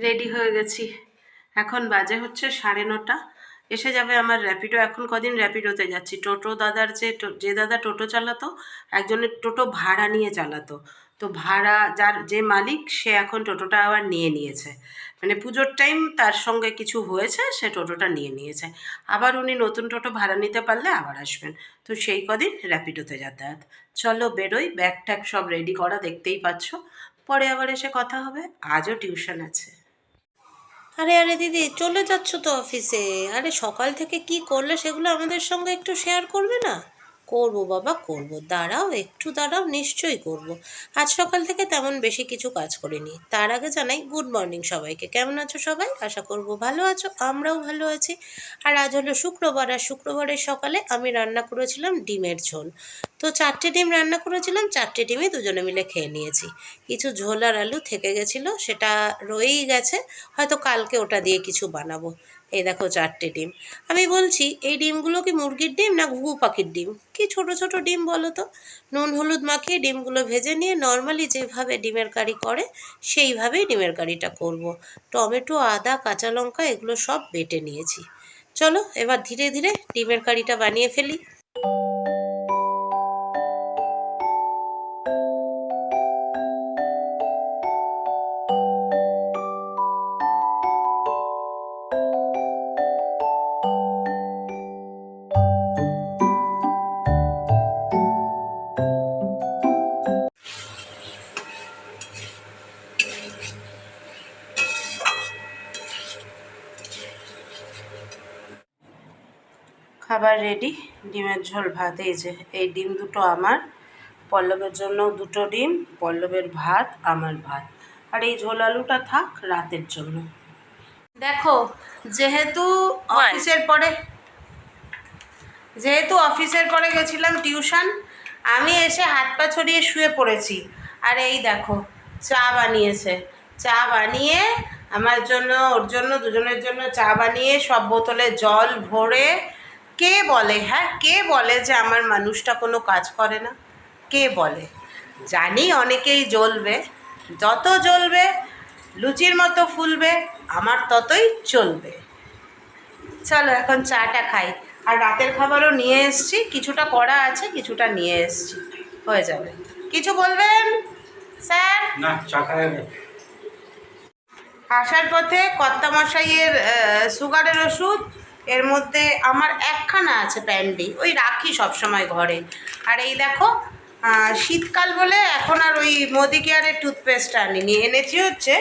Ready হয়ে গেছি। এখন বাজে হচ্ছে সাড়ে নটা। এসে যাবে আমার র্যাপিডো এখন কদিন র্যাপিডোতে যাচ্ছি? টোটো দাদার যে যে দাদা টোটো চালাতো, একজনের টোটো ভাড়া নিয়ে চালাতো। তো ভাড়া যার যে মালিক, সে এখন টোটোটা আবার নিয়ে নিয়েছে। মানে পুজোর টাইম তার সঙ্গে কিছু হয়েছে, সে টোটোটা নিয়ে নিয়েছে। আবার উনি নতুন টোটো ভাড়া নিতে পারলে আবার আসবেন। তো সেই কদিন র্যাপিডোতে যাতায়াত। চলো বেরোই ব্যাগ ট্যাগ সব রেডি করা দেখতেই পাচ্ছ। পরে আবার এসে কথা হবে। আজও টিউশন আছে। আরে আরে দিদি, চলে যাচ্ছ তো অফিসে আরে, সকাল থেকে কি করলে সেগুলো আমাদের সঙ্গে একটু শেয়ার করবে না? করব বাবা, করব। দাঁড়াও, একটু দাঁড়াও, নিশ্চয়ই করব। আজ সকাল থেকে তেমন বেশি কিছু কাজ করিনি। তার আগে জানাই গুড মর্নিং সবাইকে। কেমন আছো সবাই? আশা করব ভালো আছো, আমরাও ভালো আছি। আর আজ হলো শুক্রবার, আর শুক্রবারের সকালে আমি রান্না করেছিলাম ডিমের ঝোল। তো চারটে ডিম রান্না করেছিলাম, চারটে ডিমই দুজনে মিলে খেয়ে নিয়েছি। কিছু ঝোল আর আলু থেকে গেছিল, সেটা রয়েই গেছে। হয়তো কালকে ওটা দিয়ে কিছু বানাবো। এই দেখো চারটে ডিম। আমি বলছি, এই ডিমগুলো কি মুরগির ডিম না ঘুঘু পাখির ডিম? কি ছোট ছোট ডিম বলো তো? নুন, হলুদ মাখিয়ে ডিমগুলো ভেজে নিয়ে নর্মালি যেভাবে ডিমের কারি করে, সেইভাবেই ডিমের কারিটা করব। টমেটো, আদা, কাঁচা লঙ্কা এগুলো সব বেটে নিয়েছি। চলো এবার ধীরে ধীরে ডিমের কারিটা বানিয়ে ফেলি। খাবার রেডি ডিমের ঝোল ভাত এই যে এই ডিম দুটো আমার পল্লবের জন্য দুটো ডিম পল্লবের ভাত আমার ভাত। আর এই ঝোল আলুটা থাক রাতের জন্য। দেখো যেহেতু অফিসের পরে যেহেতু অফিসের পরে গেছিলাম টিউশন আমি এসে হাত পা ছড়িয়ে শুয়ে পড়েছি। আর এই দেখো চা বানিয়েছে। চা বানিয়ে আমার জন্য ওর জন্য দুজনের জন্য চা বানিয়ে সব বোতলে জল ভরে কে বলে? হ্যাঁ কে বলে যে আমার মানুষটা কোনো কাজ করে না? কে বলে? জানি অনেকেই জ্বলবে। যত জ্বলবে লুচির মতো ফুলবে আমার ততই চলবে। চলো এখন চাটা খাই। আর রাতের খাবারও নিয়ে এসছি। কিছুটা করা আছে কিছুটা নিয়ে এসছি। হয়ে যাবে। কিছু বলবেন স্যার? না চা আসার পথে কর্তামশাইয়ের সুগারের ওষুধ এর মধ্যে আমার একখানা আছে প্যান্ডি, ওই রাখি সবসময় ঘরে। আর এই দেখো শীতকাল বলে এখন আর ওই মোদি কেয়ারের টুথপেস্টটা আনিনি, এনেছি হচ্ছে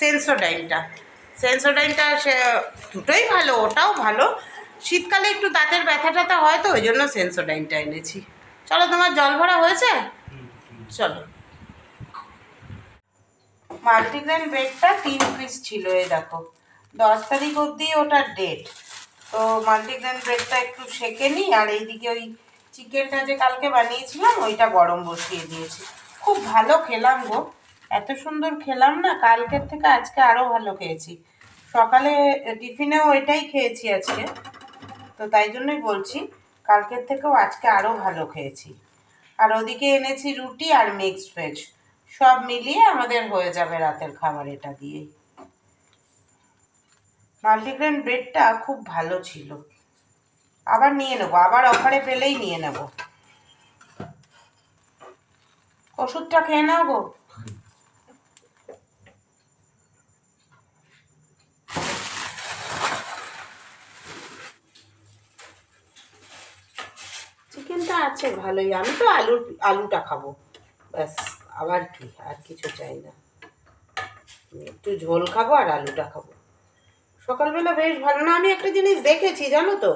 সেন্সোডাইনটা সেন্সোডাইনটা সে, দুটোই ভালো, ওটাও ভালো। শীতকালে একটু দাঁতের ব্যথা ট্যাথা হয় তো, ওই জন্য সেন্সোডাইনটা এনেছি। চলো, তোমার জল ভরা হয়েছে? চলো। মাল্টিগ্রেন ব্রেডটা তিন পিস ছিল, এই দেখো। দশ তারিখ অবধি ওটার ডেট তো মাল্টিগ্রেন ব্রেডটা একটু সেকে নিই, আর এইদিকে ওই চিকেনটা যে কালকে বানিয়েছিলাম, ওইটা গরম বসিয়ে দিয়েছি। খুব ভালো খেলাম গো। এত সুন্দর খেলাম না, কালকের থেকে আজকে আরও ভালো খেয়েছি। সকালে টিফিনেও ওইটাই খেয়েছি আজকে। তো তাই জন্যই বলছি, কালকের থেকেও আজকে আরও ভালো খেয়েছি। আর ওদিকে এনেছি রুটি আর মিক্সড ভেজ। সব মিলিয়ে আমাদের হয়ে যাবে রাতের খাবার এটা দিয়েই। মাল্টিগ্রেন ব্রেডটা খুব ভালো ছিল। আবার নিয়ে নেব, আবার অফারে পেলেই নিয়ে নেব। ওষুধটা খেয়ে নাও গো। চিকেনটা আছে ভালোই, আমি তো আলু, আলুটা খাব। ব্যাস, আবার কি, আর কিছু চাই না। একটু ঝোল খাব আর আলুটা খাব। সকালবেলা বেশ ভালো। না, আমি একটা জিনিস দেখেছি, জানো তো?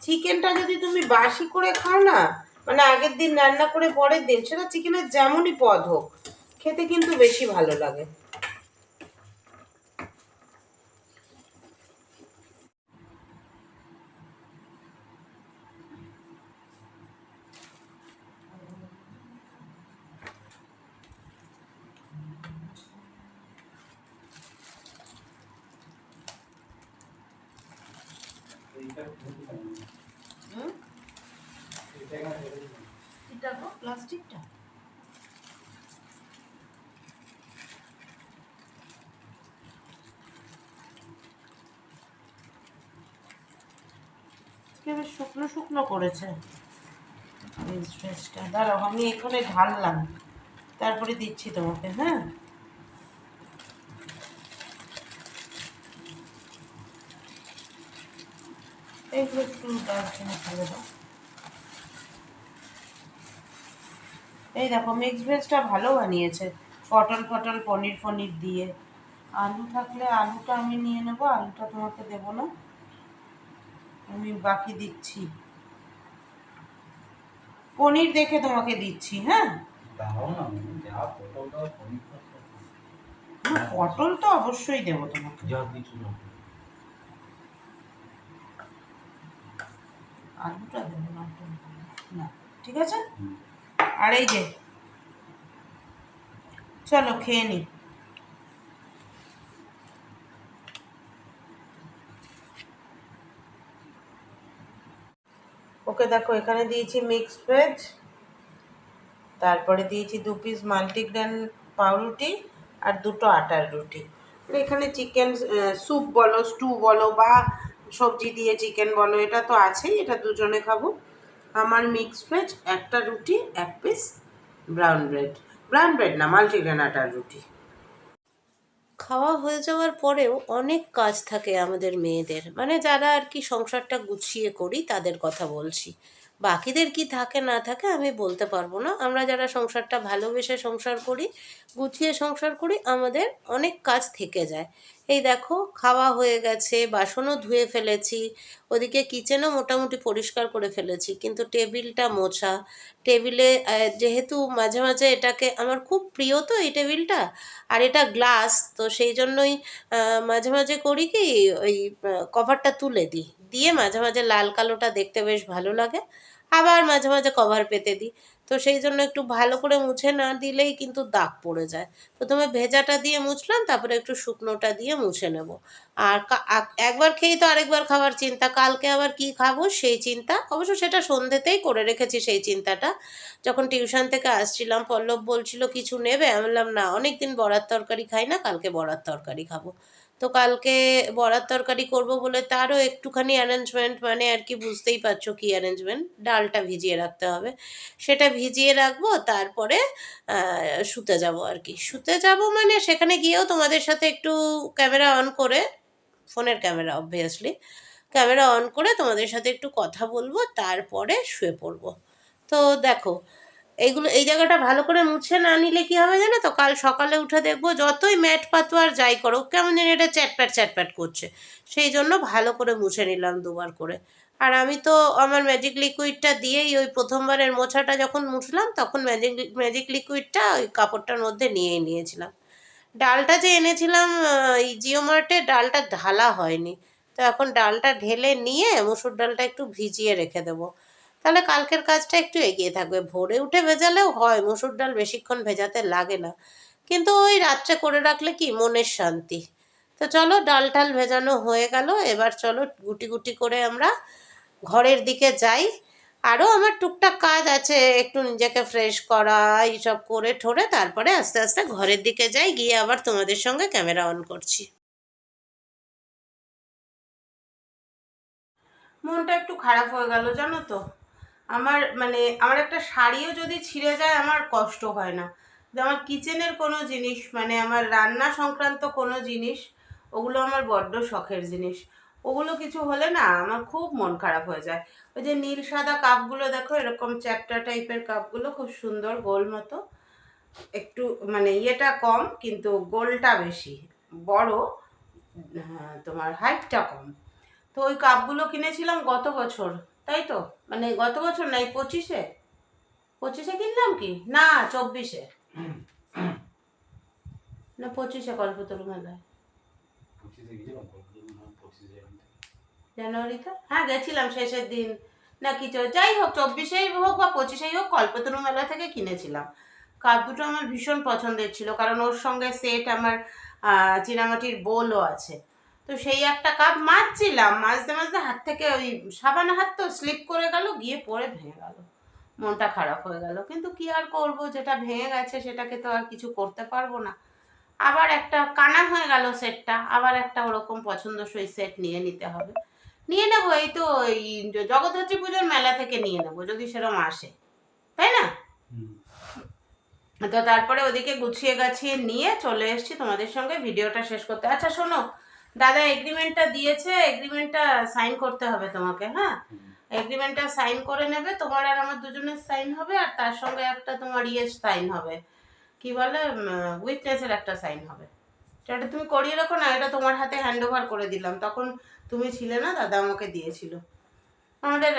চিকেনটা যদি তুমি বাসি করে খাও না মানে আগের দিন রান্না করে পরের দিন, সেটা চিকেনের যেমনই পদ হোক, খেতে কিন্তু বেশি ভালো লাগে। বেশ শুকনো শুকনো করেছে। দাঁড়াও আমি এখানে ঢাললাম। তারপরে দিচ্ছি তোমাকে হ্যাঁ? এইগুলো একটু দারচিনি ফেলে দাও। এই দেখো মিক্স ভেজটা ভালো বানিয়েছে। পটল ফটল পনির ফনির দিয়ে। আলু থাকলে আলুটা আমি নিয়ে নেব আলুটা তোমাকে দেবো না। আমি বাকি দিচ্ছি। পনির দেখে তোমাকে দিচ্ছি হ্যাঁ? পটল তো অবশ্যই দেবো তোমাকে যা কিছু না আলুটা দেবো না, ঠিক আছে? আর এই যে, চলো খেয়ে নি। ওকে দেখো, এখানে দিয়েছি মিক্সড ভেজ তারপরে দিয়েছি দু পিস মাল্টিগ্রেন পাউরুটি আর দুটো আটার রুটি। এখানে চিকেন স্যুপ বলো স্টু বলো বা সবজি দিয়ে চিকেন বলো, এটা তো আছেই, এটা দুজনে খাব। আমার মিক্স ভেজ একটা রুটি, এক piece brown bread brown bread না মাল্টিগ্রেন আটার রুটি। খাওয়া হয়ে যাওয়ার পরেও অনেক কাজ থাকে আমাদের মেয়েদের। মানে যারা আর কি সংসারটা গুছিয়ে করি, তাদের কথা বলছি। বাকিদের কি থাকে, না থাকে আমি বলতে পারব না। আমরা যারা সংসারটা ভালোবেসে সংসার করি, গুছিয়ে সংসার করি, আমাদের অনেক কাজ থেকে যায়। এই দেখো, খাওয়া হয়ে গেছে, বাসনও ধুয়ে ফেলেছি, ওদিকে কিচেনও মোটামুটি পরিষ্কার করে ফেলেছি, কিন্তু টেবিলটা মোছা। টেবিলে যেহেতু মাঝে মাঝে এটাকে, আমার খুব প্রিয় তো এই টেবিলটা, আর এটা গ্লাস, তো সেই জন্যই মাঝে মাঝে করি কি, ওই কভারটা তুলে দিই। দিয়ে মাঝে মাঝে লাল কালোটা দেখতে বেশ ভালো লাগে। আবার মাঝে মাঝে কভার পেতে দিই। তো সেই জন্য একটু ভালো করে মুছে না দিলেই কিন্তু দাগ পড়ে যায়। প্রথমে ভেজাটা দিয়ে মুছলাম, তারপরে একটু শুকনোটা দিয়ে মুছে নেব। আর একবার খেয়েই তো আরেকবার খাবার চিন্তা, কালকে আবার কি খাব সেই চিন্তা। অবশ্য সেটা সন্ধ্যেতেই করে রেখেছি সেই চিন্তাটা। যখন টিউশন থেকে আসছিলাম, পল্লব বলছিল, কিছু নেবে? আমি বললাম, না অনেক দিন বড়ার তরকারি খাই না, কালকে বড়ার তরকারি খাব। তো কালকে বড়ার তরকারি করব বলে তারও একটুখানি অ্যারেঞ্জমেন্ট মানে আর কি বুঝতেই পারছ কি অ্যারেঞ্জমেন্ট ডালটা ভিজিয়ে রাখতে হবে। সেটা ভিজিয়ে রাখব, তারপরে শুতে যাব আর কি। শুতে যাব মানে সেখানে গিয়েও তোমাদের সাথে একটু ক্যামেরা অন করে, ফোনের ক্যামেরা অবভিয়াসলি ক্যামেরা অন করে তোমাদের সাথে একটু কথা বলব, তারপরে শুয়ে পড়ব। তো দেখো এইগুলো, এই জায়গাটা ভালো করে মুছে না নিলে কি হবে জানো তো? কাল সকালে উঠে দেখব যতই ম্যাট পাতো আর যাই করো, কেমন জানি এটা চ্যাটপ্যাট চ্যাটপ্যাট করছে। সেই জন্য ভালো করে মুছে নিলাম দুবার করে। আর আমি তো আমার ম্যাজিক লিকুইডটা দিয়েই ওই প্রথমবারের মোছাটা যখন মুছলাম, তখন ম্যাজিক ম্যাজিক লিকুইডটা ওই কাপড়টার মধ্যে নিয়েই নিয়েছিলাম। ডালটা যে এনেছিলাম এই জিও মার্টে ডালটা ঢালা হয়নি। তো এখন ডালটা ঢেলে নিয়ে মুসুর ডালটা একটু ভিজিয়ে রেখে দেবো। তাহলে কালকের কাজটা একটু এগিয়ে থাকবে। ভোরে উঠে ভেজালেও হয়, মুসুর ডাল বেশিক্ষণ ভেজাতে লাগে না। কিন্তু ওই রাত্রে করে রাখলে কি? মনের শান্তি। তো চলো, ডাল টাল ভেজানো হয়ে গেল। এবার চলো, গুটি গুটি করে আমরা ঘরের দিকে যাই। আরও আমার টুকটাক কাজ আছে, একটু নিজেকে ফ্রেশ করা, এইসব করে ঠোরে তারপরে আস্তে আস্তে ঘরের দিকে যাই, গিয়ে আবার তোমাদের সঙ্গে ক্যামেরা অন করছি। মনটা একটু খারাপ হয়ে গেল, জানো তো? আমার মানে আমার একটা শাড়িও যদি ছিঁড়ে যায়, আমার কষ্ট হয় না। আমার কিচেনের কোনো জিনিস মানে আমার রান্না সংক্রান্ত কোনো জিনিস, ওগুলো আমার বড্ড শখের জিনিস। ওগুলো কিছু হলে না, আমার খুব মন খারাপ হয়ে যায়। ওই যে নীল সাদা কাপগুলো দেখো, এরকম চ্যাপ্টা টাইপের কাপগুলো, খুব সুন্দর গোল মতো। একটু মানে ইয়েটা কম, কিন্তু গোলটা বেশি। বড় তোমার হাইটটা কম। তো ওই কাপগুলো কিনেছিলাম গত বছর। তাই তো মানে গত বছর নাই পঁচিশে? পঁচিশে কিনলাম কি? না চব্বিশে। না পঁচিশে কল্পতরু মেলায়। জানুয়ারিতে? হ্যাঁ গেছিলাম শেষের দিন। না কিছু যাই হোক চব্বিশেই হোক বা পঁচিশেই হোক কল্পতরু মেলা থেকে কিনেছিলাম। কাপ দুটো আমার ভীষণ পছন্দের ছিল কারণ ওর সঙ্গে সেট আমার চীনামাটির বোলও আছে। তো সেই একটা কাপ মাজছিলাম মাজতে মাজতে হাত থেকে ওই সাবানা হাত তো স্লিপ করে গেল গিয়ে পরে ভেঙে গেল। মনটা খারাপ হয়ে গেল। কিন্তু কি আর করব? যেটা ভেঙে গেছে সেটাকে তো আর কিছু করতে পারব না। আবার একটা কানা হয়ে গেল সেটটা আবার একটা ওরকম পছন্দসই সেট নিয়ে নিতে হবে। নিয়ে নেব এই তো এই জগদ্ধাত্রী পুজোর মেলা থেকে নিয়ে নেব যদি সেরকম আসে। তাই না? তো তারপরে ওদিকে গুছিয়ে গাছিয়ে নিয়ে চলে এসেছি তোমাদের সঙ্গে ভিডিওটা শেষ করতে। আচ্ছা শোনো দাদা এগ্রিমেন্টটা দিয়েছে এগ্রিমেন্টটা সাইন করতে হবে তোমাকে হ্যাঁ? এগ্রিমেন্টটা সাইন করে নেবে তোমার আর আমার দুজনের সাইন হবে আর তার সঙ্গে একটা তোমার ইয়ে সাইন হবে। কি বলে উইটনেসের একটা সাইন হবে। সেটা তুমি করিয়ে রাখো না এটা তোমার হাতে হ্যান্ড ওভার করে দিলাম। তখন তুমি ছিলে না দাদা আমাকে দিয়েছিল। আমাদের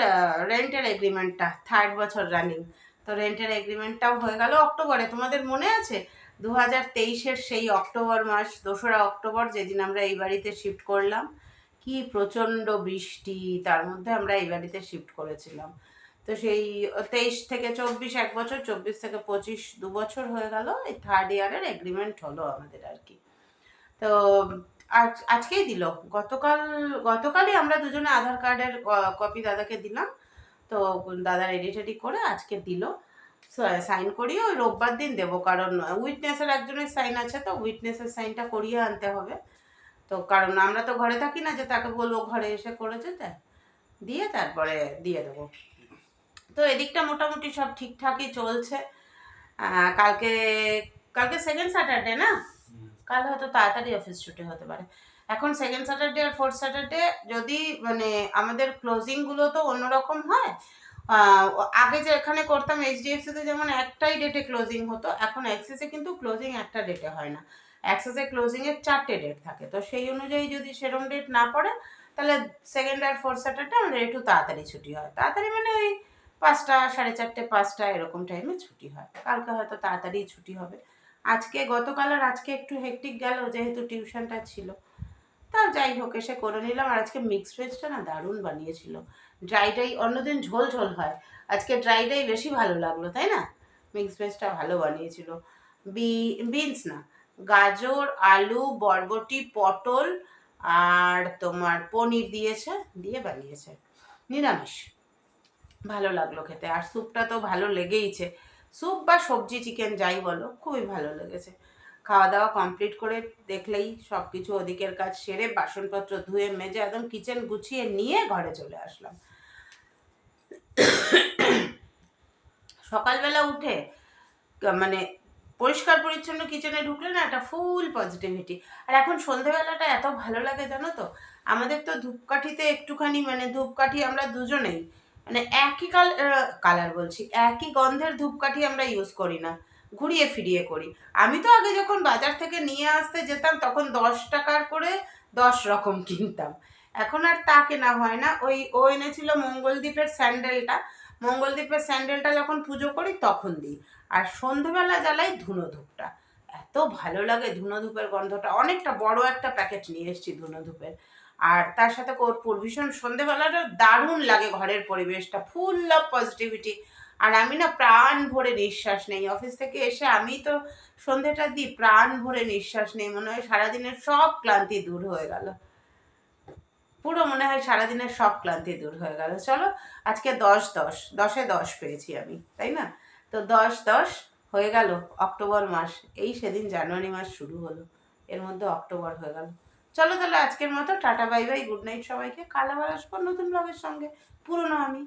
রেন্টের এগ্রিমেন্টটা থার্ড বছর রানিং তো রেন্টের এগ্রিমেন্টটাও হয়ে গেল অক্টোবরে। তোমাদের মনে আছে? দু হাজার তেইশের সেই অক্টোবর মাস, দোসরা অক্টোবর যেদিন আমরা এই বাড়িতে শিফট করলাম, কি প্রচণ্ড বৃষ্টি, তার মধ্যে আমরা এই বাড়িতে শিফট করেছিলাম। তো সেই তেইশ থেকে চব্বিশ, এক বছর, চব্বিশ থেকে পঁচিশ, দু বছর হয়ে গেল, এই থার্ড ইয়ারের এগ্রিমেন্ট হলো আমাদের আর কি। তো আজ, আজকেই দিল। গতকাল, গতকালই আমরা দুজনে আধার কার্ডের কপি দাদাকে দিলাম। তো দাদা রেডি টেডি করে আজকে দিল। সাইন করিয়ে ওই রোববার দিন দেবো। কারণ উইটনেসের একজনের সাইন আছে তো উইটনেসের সাইনটা করিয়ে আনতে হবে। তো কারণ আমরা তো ঘরে থাকি না যে তাকে বলব ঘরে এসে করে যেতে দিয়ে তারপরে দিয়ে দেবো। তো এদিকটা মোটামুটি সব ঠিকঠাকই চলছে। কালকে কালকে সেকেন্ড স্যাটারডে না? কাল হয়তো তাড়াতাড়ি অফিস ছুটি হতে পারে। এখন সেকেন্ড স্যাটারডে আর ফোর্থ স্যাটারডে যদি মানে আমাদের ক্লোজিংগুলো তো অন্যরকম হয় আগে যে এখানে করতাম এইচডিএফসিতে যেমন একটাই ডেটে ক্লোজিং হতো, এখন অ্যাক্সেসে কিন্তু ক্লোজিং একটা ডেটে হয় না। অ্যাক্সেসে ক্লোজিংয়ের চারটে ডেট থাকে, তো সেই অনুযায়ী যদি সেরম ডেট না পড়ে, তাহলে সেকেন্ড আর ফোর্থ স্যাটারডে আমাদের একটু তাড়াতাড়ি ছুটি হয়। তাড়াতাড়ি মানে ওই পাঁচটা, সাড়ে চারটে, পাঁচটা এরকম টাইমে ছুটি হয়। কালকে হয়তো তাড়াতাড়ি ছুটি হবে। আজকে, গতকাল আর আজকে একটু হেকটিক গেল, যেহেতু টিউশনটা ছিল। তা যাই হোক, এসে করে নিলাম। আর আজকে মিক্স ভেজটা না দারুণ বানিয়েছিল। ড্রাইটাই অন্যদিন ঝোল ঝোল হয়। আজকে ড্রাইটাই বেশি ভালো লাগল, তাই না? মিক্স ভেজটা ভালো বানিয়েছিল। বিনস না, গাজর, আলু, বরবটি, পটল, আর তোমার পনির দিয়েছে, দিয়ে বানিয়েছে। নিরামিষ। ভালো লাগল খেতে, আর স্যুপটা তো ভালো লেগেইছে। স্যুপ বা সবজি চিকেন যাই বলো, খুবই ভালো লেগেছে। খাওয়া দাওয়া কমপ্লিট করে দেখলেই সব কিছু ওদিকের কাজ সেরে বাসনপত্র ধুয়ে, মেজে একদম কিচেন গুছিয়ে নিয়ে ঘরে চলে আসলাম। সকালবেলা উঠে মানে পরিষ্কার পরিচ্ছন্ন কিচেনে ঢুকলে না একটা ফুল পজিটিভিটি আর এখন সন্ধেবেলাটা এত ভালো লাগে জানো তো? আমাদের তো ধূপকাঠিতে একটুখানি মানে ধূপকাঠি আমরা দুজনেই মানে একই কাল কালার বলছি, একই গন্ধের ধূপকাঠি আমরা ইউজ করি না, ঘুরিয়ে ফিরিয়ে করি। আমি তো আগে যখন বাজার থেকে নিয়ে আসতে যেতাম, তখন দশ টাকার করে দশ রকম কিনতাম। এখন আর তা কেনা হয় না। ওই, ও এনেছিল মঙ্গলদ্বীপের স্যান্ডেলটা। মঙ্গলদ্বীপের স্যান্ডেলটা যখন পুজো করি, তখন দিই। আর সন্ধেবেলা জ্বালাই ধুনো ধূপটা এত ভালো লাগে ধুনো ধূপের গন্ধটা। অনেকটা বড় একটা প্যাকেট নিয়ে এসেছি ধুনো ধূপের আর তার সাথে কর্পূর ভীষণ সন্ধেবেলাটা দারুণ লাগে ঘরের পরিবেশটা। Full of positivity. আর আমি না প্রাণ ভরে নিঃশ্বাস নেই। অফিস থেকে এসে আমি তো সন্ধেটা দিই, প্রাণ ভরে নিঃশ্বাস নেই। মনে হয় সারাদিনের সব ক্লান্তি দূর হয়ে গেল। পুরো মনে হয় সারাদিনের সব ক্লান্তি দূর হয়ে গেল। চলো, আজকে দশ দশ, দশে দশ পেয়েছি আমি, তাই না? তো দশ দশ হয়ে গেল অক্টোবর মাস, এই সেদিন জানুয়ারি মাস শুরু হলো, এর মধ্যে অক্টোবর হয়ে গেল। চলো তাহলে আজকের মতো, tata, bye bye, good night সবাইকে, কাল আবার আসব নতুন ব্লগের সঙ্গে, পুরনো আমি।